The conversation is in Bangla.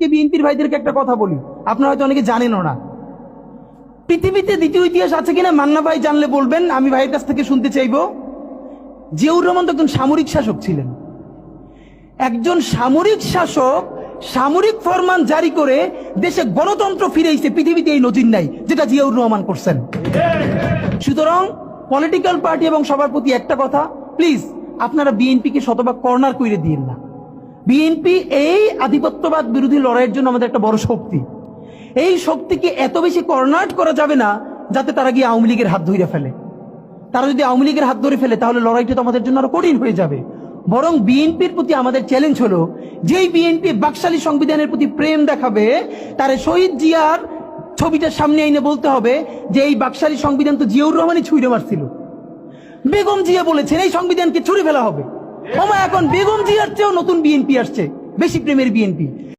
বিএনপির ভাইদেরকে একটা কথা বলি। আপনারা হয়তো অনেকে জানেনও না। পৃথিবীতে দ্বিতীয় ইতিহাস আছে কিনা মান্না ভাই জানলে বলবেন, আমি ভাইয়ের কাছ থেকে শুনতে চাইব। জিয়াউর রহমান তো একজন সামরিক শাসক ছিলেন। একজন সামরিক শাসক সামরিক ফরমান জারি করে দেশে গণতন্ত্র ফিরেছে পৃথিবীতে এই নজির নাই, যেটা জিয়াউর রহমান করছেন। সুতরাং পলিটিক্যাল পার্টি এবং সবার প্রতি একটা কথা প্লিজ আপনারা বিএনপিকে শতভাগ কর্নার করে দিন না। বিএনপি এই আধিপত্যবাদ বিরোধী লড়াইয়ের জন্য আমাদের একটা বড় শক্তি। এই শক্তিকে এত বেশি কর্নার করা যাবে না যাতে তারা গিয়ে আওয়ামী লীগের হাত ধরে ফেলে। তারা যদি আওয়ামী লীগের হাত ধরে ফেলে, তাহলে লড়াইটা তো আমাদের জন্য আরও কঠিন হয়ে যাবে। বরং বিএনপির প্রতি আমাদের চ্যালেঞ্জ হলো, যেই বিএনপি বাকশালী সংবিধানের প্রতি প্রেম দেখাবে, তার শহীদ জিয়ার ছবিটার সামনে এনে বলতে হবে যে এই বাকশালী সংবিধান তো জিয়াউর রহমানই ছুঁড়ে মারছিল। বেগম জিয়া বলেছেন, এই সংবিধানকে ছুড়ে ফেলা হবে। ওমা এখন বেগম জিয়ার চেয়েও নতুন বিএনপি আসছে বেশি প্রেমের বিএনপি।